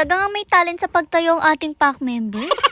Talaga nga may talent sa pagtayo ang ating pack members.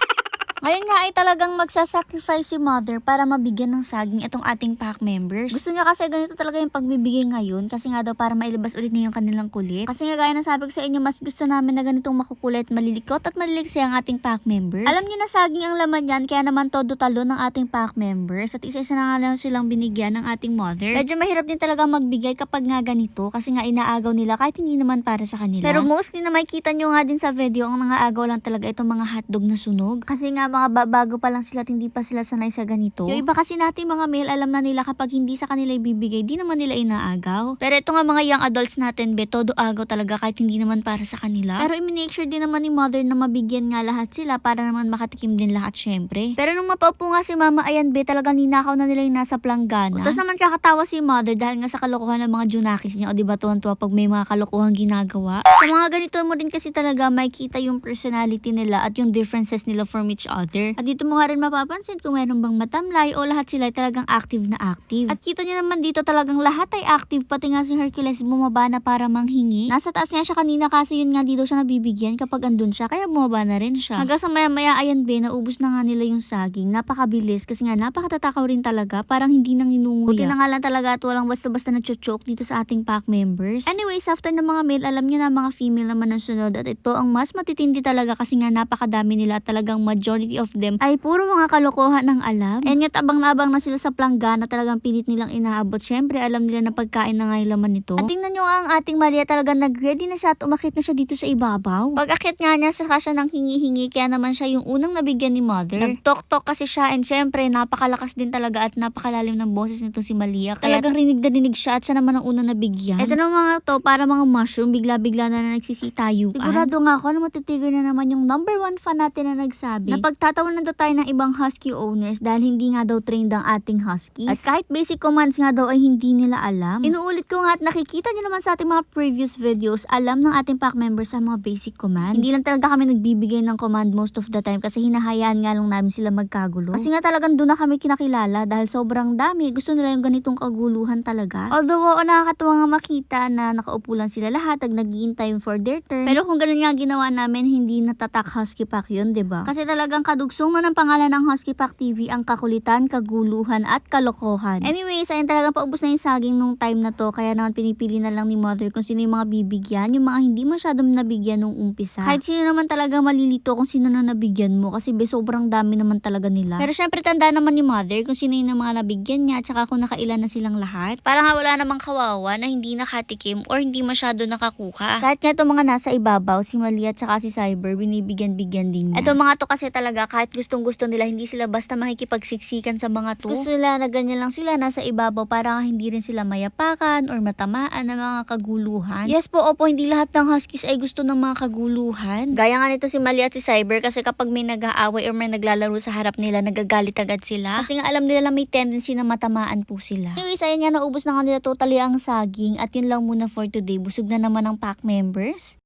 Ngayon nga ay talagang magsasacrifice si mother para mabigyan ng saging itong ating pack members. Gusto niya kasi ganito talaga yung pagbibigay ngayon kasi nga daw para mailabas ulit na yung kanilang kulit. Kasi nga gaya ng sabi ko sa inyo, mas gusto namin na ganitong makukulit, malilikot at maliliksi ang ating pack members. Alam niyo na saging ang laman yan, kaya naman todo talo ng ating pack members at isa-isa na nga lang silang binigyan ng ating mother. Medyo mahirap din talaga magbigay kapag nga ganito kasi nga inaagaw nila kahit hindi naman para sa kanila. Pero mostly na makikita nyo nga din sa video, ang nangaagaw lang talaga itong mga hotdog na sunog. Kasi nga mga ba- bago pa lang sila at hindi pa sila sanay sa ganito. Yung iba kasi natin mga male, alam na nila kapag hindi sa kanila ibibigay, di naman nila inaagaw. Pero ito nga mga young adults natin, be, todo agaw talaga kahit hindi naman para sa kanila. Pero i-make sure din naman ni mother na mabigyan nga lahat sila para naman makatikim din lahat syempre. Pero nung mapaupo nga si mama, ayan be, talagang ninakaw na nila yung nasa planggana. Tapos naman kakatawa si mother dahil nga sa kalokohan ng mga junakis niya, o di ba tuwan-tuwa pag may mga kalokohan ginagawa. Sa mga ganito mo din kasi talaga makikita yung personality nila at yung differences nila from each other. At dito mo nga rin mapapansin kung meron bang matamlay o lahat sila ay talagang active na active. At kita niyo naman dito talagang lahat ay active pati nga si Hercules bumaba na para manghingi. Nasa taas nga siya kanina kasi yun nga dito siya nabibigyan kapag andun siya kaya bumaba na rin siya. Hanggang sa maya maya ayan be naubos na nga nila yung saging. Napakabilis kasi nga napakatatakaw rin talaga parang hindi nang inunguya. Buti na nga lang talaga at walang basta-basta na choke dito sa ating pack members. Anyways, after ng mga male, alam niyo na mga female naman ang sunod at ito ang mas matitindi talaga kasi nga napakadami nila at talagang majority of them ay puro mga kalokohan ng alam. And yet abang na sila sa planggana talagang pilit nilang inaabot. Syempre alam nila na pagkain na nga yung laman nito. At tingnan nyo ang ating Malia talagang nag-ready na siya at umakit na siya dito sa ibabaw. Pag akit nga niya, saka siya nang hingi-hingi kaya naman siya yung unang nabigyan ni mother. Nag-tok-tok kasi siya and syempre napakalakas din talaga at napakalalim ng boses nito si Malia. Kaya talagang rinig na rinig siya at siya naman ang unang nabigyan. Ito na mga to para mga mushroom bigla-bigla na, na nagsisitayuan. Sigurado nga ako na matitigil na naman yung number one fan natin na nagsabi na pagtatawanan daw tayo ng ibang husky owners dahil hindi nga daw trained ang ating huskies. At kahit basic commands nga daw ay hindi nila alam. Inuulit ko nga at nakikita nyo naman sa ating mga previous videos, alam ng ating pack members sa mga basic commands. Hindi lang talaga kami nagbibigay ng command most of the time kasi hinahayaan nga lang namin sila magkagulo. Kasi nga talagang doon na kami kinakilala dahil sobrang dami. Gusto nila yung ganitong kaguluhan talaga. Although, oo, nakakatuwa nga makita na nakaupo lang sila lahat at naghihintay for their turn. Pero kung ganun nga ginawa namin, hindi natatak Husky Pack yun, ba? Kasi talagang kadugsong na ng pangalan ng Husky Pack TV ang kakulitan, kaguluhan at kalokohan. Anyways, ayun talagang paubos na yung saging nung time na to. Kaya naman pinipili na lang ni mother kung sino yung mga bibigyan. Yung mga hindi masyadong nabigyan nung umpisa. Kahit sino naman talaga malilito kung sino na nabigyan mo. Kasi be, sobrang dami naman talaga nila. Pero syempre tanda naman ni mother kung sino yung mga nabigyan niya. Tsaka kung nakailan na silang lahat. Para nga wala namang kawawa na hindi nakatikim or hindi masyado nakakuha. Kahit nga itong mga nasa ibabaw, si Malia tsaka si Cyber, binibigyan-bigyan din niya. Ito mga to kasi talaga kahit gustong gusto nila, hindi sila basta makikipagsiksikan sa mga to. Gusto nila na ganyan lang sila nasa ibabaw para nga hindi rin sila mayapakan or matamaan ng mga kaguluhan. Yes po, opo, hindi lahat ng huskies ay gusto ng mga kaguluhan. Gaya nga nito si Mali at si Cyber kasi kapag may nag-aaway or may naglalaro sa harap nila, nagagalit agad sila. Kasi nga alam nila na may tendency na matamaan po sila. Anyways, ayun nga, naubos na nga nila totally ang saging at yun lang muna for today. Busog na naman ang pack members.